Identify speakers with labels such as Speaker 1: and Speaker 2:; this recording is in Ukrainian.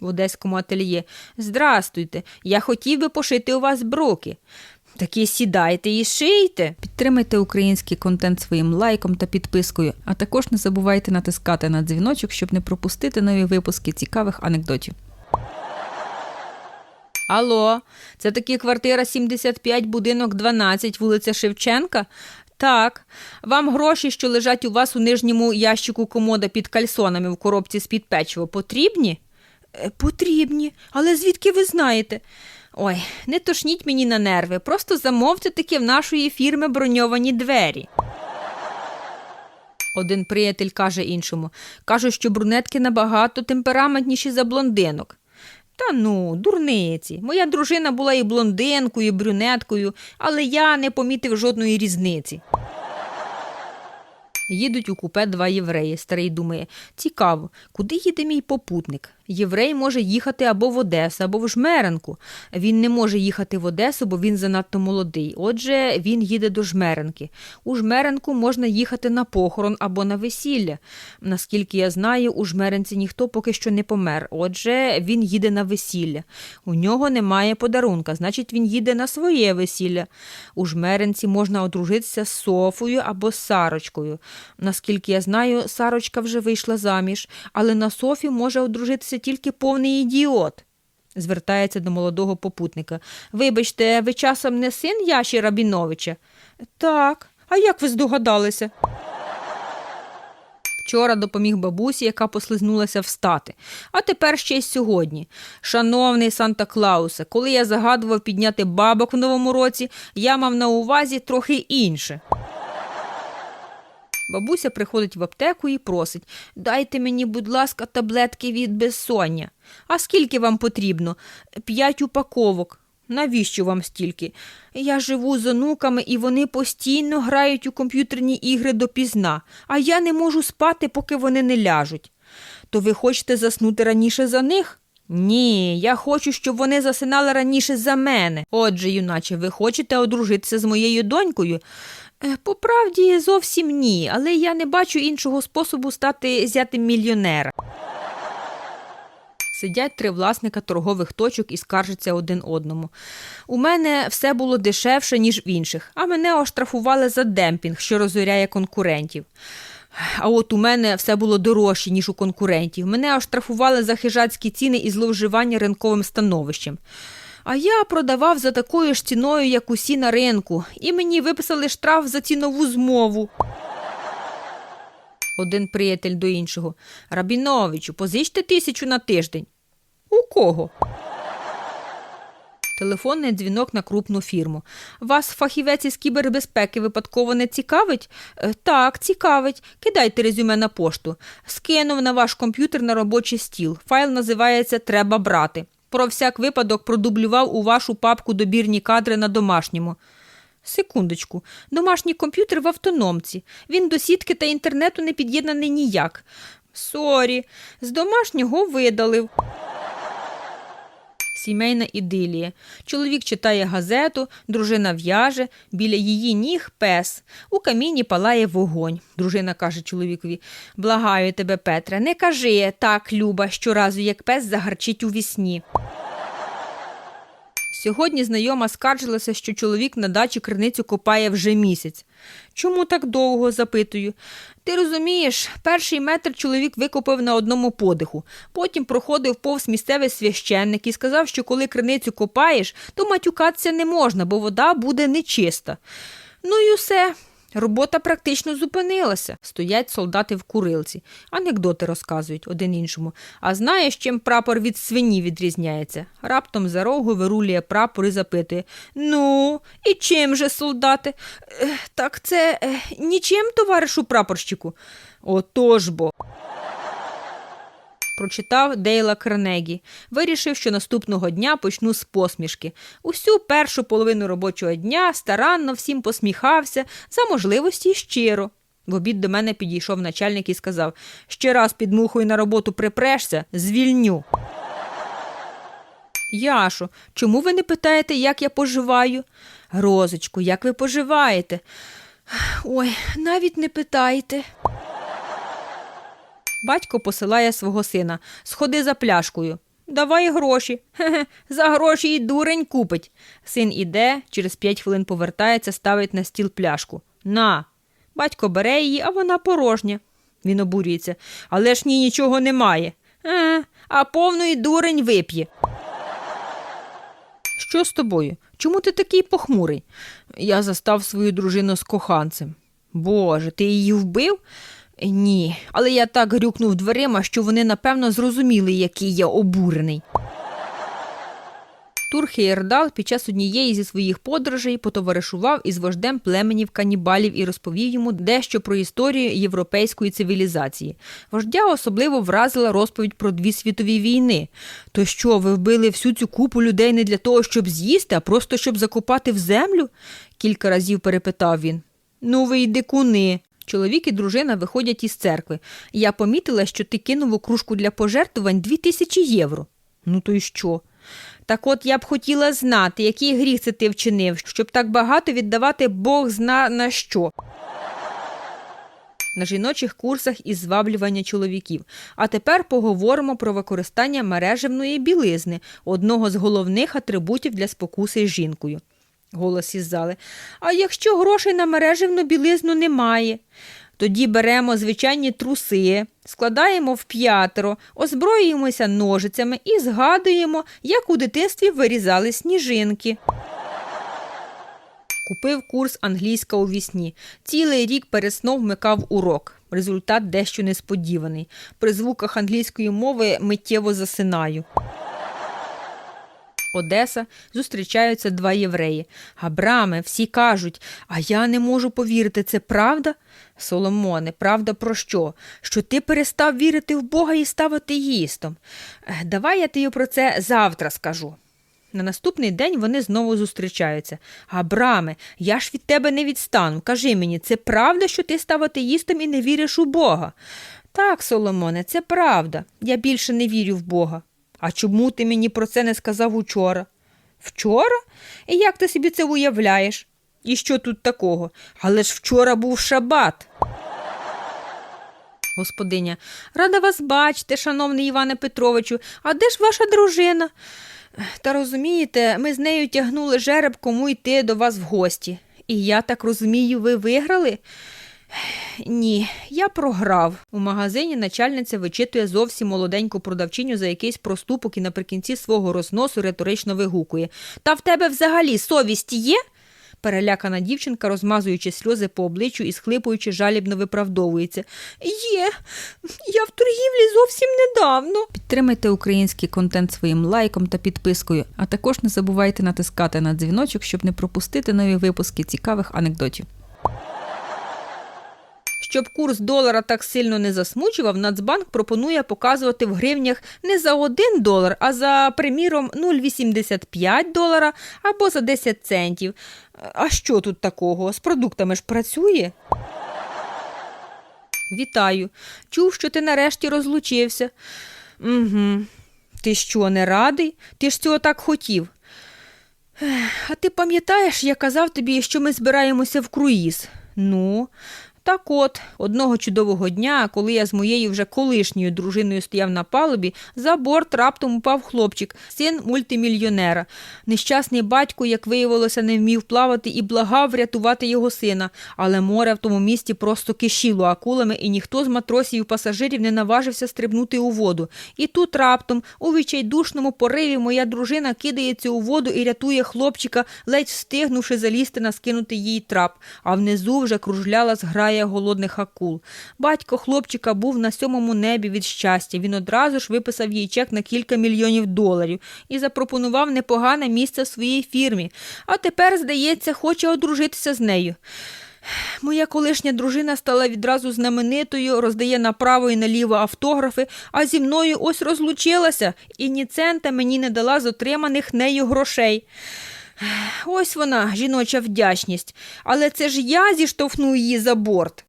Speaker 1: в одеському ательє. Здрастуйте, я хотів би пошити у вас броки. Такі сідайте і шийте.
Speaker 2: Підтримайте український контент своїм лайком та підпискою, а також не забувайте натискати на дзвіночок, щоб не пропустити нові випуски цікавих анекдотів.
Speaker 1: Алло, це таки квартира 75, будинок 12, вулиця Шевченка? Так. Вам гроші, що лежать у вас у нижньому ящику комода під кальсонами в коробці з-під печива, потрібні? «Е, Потрібні. Але звідки ви знаєте? Ой, не тошніть мені на нерви, просто замовте таки в нашої фірми броньовані двері. Один приятель каже іншому. Кажуть, що брунетки набагато темпераментніші за блондинок. Та ну, дурниці. Моя дружина була і блондинкою, і брюнеткою, але я не помітив жодної різниці. Їдуть у купе два євреї. Старий думає: цікаво, куди їде мій попутник? Єврей може їхати або в Одесу, або в Жмеренку. Він не може їхати в Одесу, бо він занадто молодий. Отже, він їде до Жмеренки. У Жмеренку можна їхати на похорон або на весілля. Наскільки я знаю, у Жмеренці ніхто поки що не помер. Отже, він їде на весілля. У нього немає подарунка, значить, він їде на своє весілля. У Жмеренці можна одружитися з Софою або з Сарочкою. Наскільки я знаю, Сарочка вже вийшла заміж, але на Софі може одружитися тільки повний ідіот. Звертається до молодого попутника. Вибачте, ви часом не син Яші Рабіновича? Так. А як ви здогадалися? Вчора допоміг бабусі, яка послизнулася встати. А тепер ще й сьогодні. Шановний Санта Клаусе, коли я загадував підняти бабок в новому році, я мав на увазі трохи інше. Бабуся приходить в аптеку і просить дайте мені, будь ласка, таблетки від безсоння. А скільки вам потрібно? П'ять упаковок. Навіщо вам стільки? Я живу з онуками, і вони постійно грають у комп'ютерні ігри допізна, а я не можу спати, поки вони не ляжуть. То ви хочете заснути раніше за них? Ні, я хочу, щоб вони засинали раніше за мене. Отже, юначе, ви хочете одружитися з моєю донькою? Е, По правді зовсім ні, але я не бачу іншого способу стати зятим мільйонера. Сидять три власника торгових точок і скаржаться один одному. У мене все було дешевше, ніж в інших, а мене оштрафували за демпінг, що розоряє конкурентів. А от у мене все було дорожче, ніж у конкурентів. Мене оштрафували за хижацькі ціни і зловживання ринковим становищем. А я продавав за такою ж ціною, як усі на ринку, і мені виписали штраф за цінову змову. Один приятель до іншого. Рабіновичу, позичте тисячу на тиждень. У кого? Телефонний дзвінок на крупну фірму. Вас фахівець із кібербезпеки випадково не цікавить? «Е, Так, цікавить. Кидайте резюме на пошту. Скинув на ваш комп'ютер на робочий стіл. Файл називається Треба брати. Про всяк випадок продублював у вашу папку добірні кадри на домашньому. Секундочку, домашній комп'ютер в автономці. Він до сітки та інтернету не під'єднаний ніяк. Сорі, з домашнього видалив. Сімейна ідилія. Чоловік читає газету, дружина в'яже, біля її ніг пес. У каміні палає вогонь. Дружина каже чоловікові: Благаю тебе, Петре, не кажи так, Люба, щоразу, як пес загарчить у вісні. Сьогодні знайома скаржилася, що чоловік на дачі криницю копає вже місяць. Чому так довго? запитую. Ти розумієш, перший метр чоловік викопав на одному подиху. Потім проходив повз місцевий священник і сказав, що коли криницю копаєш, то матюкатися не можна, бо вода буде нечиста. Ну і усе. Робота практично зупинилася. Стоять солдати в курилці. Анекдоти розказують один іншому. А знаєш, чим прапор від свині відрізняється? Раптом за рогу вирулює прапор і запитує Ну, і чим же, солдати? «Е, Так це е, нічим, товаришу прапорщику. Отож бо. Прочитав Дейла Карнегі. Вирішив, що наступного дня почну з посмішки. Усю першу половину робочого дня старанно всім посміхався, за можливості щиро. В обід до мене підійшов начальник і сказав: ще раз під мухою на роботу припрешся, звільню. Яшо, чому ви не питаєте, як я поживаю? Розочку, як ви поживаєте? Ой, навіть не питайте. Батько посилає свого сина Сходи за пляшкою. давай гроші. За гроші і дурень купить. Син іде, через п'ять хвилин повертається, ставить на стіл пляшку. На. Батько бере її, а вона порожня. Він обурюється. Але ж ні нічого немає. Е, а повний дурень вип'є. Що з тобою? Чому ти такий похмурий? Я застав свою дружину з коханцем. Боже, ти її вбив? Ні, але я так грюкнув дверима, що вони напевно зрозуміли, який я обурений. Тур Хейердал під час однієї зі своїх подорожей потоваришував із вождем племенів канібалів і розповів йому дещо про історію європейської цивілізації. Вождя особливо вразила розповідь про дві світові війни. То що, ви вбили всю цю купу людей не для того, щоб з'їсти, а просто щоб закопати в землю? кілька разів перепитав він. Ну, ви й дикуни. Чоловік і дружина виходять із церкви. Я помітила, що ти кинув у кружку для пожертвувань дві тисячі євро. Ну то й що? Так от я б хотіла знати, який гріх це ти вчинив, щоб так багато віддавати Бог зна на що. На жіночих курсах із зваблювання чоловіків. А тепер поговоримо про використання мережевної білизни, одного з головних атрибутів для спокуси з жінкою. Голос із зали. А якщо грошей на мережевну білизну немає? Тоді беремо звичайні труси, складаємо в п'ятеро, озброюємося ножицями і згадуємо, як у дитинстві вирізали сніжинки. Купив курс англійська у вісні. Цілий рік перед сном вмикав урок. Результат дещо несподіваний. При звуках англійської мови миттєво засинаю. Одеса зустрічаються два євреї. Абраме, всі кажуть, а я не можу повірити, це правда? Соломоне, правда про що? Що ти перестав вірити в Бога і став атеїстом. Давай я тобі про це завтра скажу. На наступний день вони знову зустрічаються. Абраме, я ж від тебе не відстану. Кажи мені, це правда, що ти став атеїстом і не віриш у Бога? Так, Соломоне, це правда. Я більше не вірю в Бога. А чому ти мені про це не сказав учора? Вчора? І як ти собі це уявляєш? І що тут такого? Але ж вчора був шабат. Господиня, рада вас бачити, шановний Іване Петровичу. А де ж ваша дружина? Та розумієте, ми з нею тягнули жереб, кому йти до вас в гості. І я так розумію, ви виграли? Ні, я програв. У магазині начальниця вичитує зовсім молоденьку продавчиню за якийсь проступок і наприкінці свого розносу риторично вигукує. Та в тебе взагалі совість є? Перелякана дівчинка, розмазуючи сльози по обличчю і схлипуючи, жалібно виправдовується. Є, я в торгівлі зовсім недавно.
Speaker 2: Підтримайте український контент своїм лайком та підпискою, а також не забувайте натискати на дзвіночок, щоб не пропустити нові випуски цікавих анекдотів.
Speaker 1: Щоб курс долара так сильно не засмучував, Нацбанк пропонує показувати в гривнях не за 1 долар, а за, приміром, 0,85 долара або за 10 центів. А що тут такого? З продуктами ж працює? Вітаю. Чув, що ти нарешті розлучився. Угу. Ти що, не радий? Ти ж цього так хотів. А ти пам'ятаєш, я казав тобі, що ми збираємося в круїз? Ну, так от, одного чудового дня, коли я з моєю вже колишньою дружиною стояв на палубі, за борт раптом упав хлопчик, син мультимільйонера. Нещасний батько, як виявилося, не вмів плавати і благав врятувати його сина, але море в тому місті просто кишіло акулами, і ніхто з матросів і пасажирів не наважився стрибнути у воду. І тут раптом, у відчайдушному пориві, моя дружина кидається у воду і рятує хлопчика, ледь встигнувши залізти на скинути їй трап, а внизу вже кружляла зграя голодних акул. Батько хлопчика був на сьомому небі від щастя. Він одразу ж виписав їй чек на кілька мільйонів доларів і запропонував непогане місце в своїй фірмі. А тепер, здається, хоче одружитися з нею. Моя колишня дружина стала відразу знаменитою, роздає направо і наліво автографи, а зі мною ось розлучилася і ні цента мені не дала з отриманих нею грошей. Ось вона, жіноча вдячність, але це ж я зіштовхну її за борт.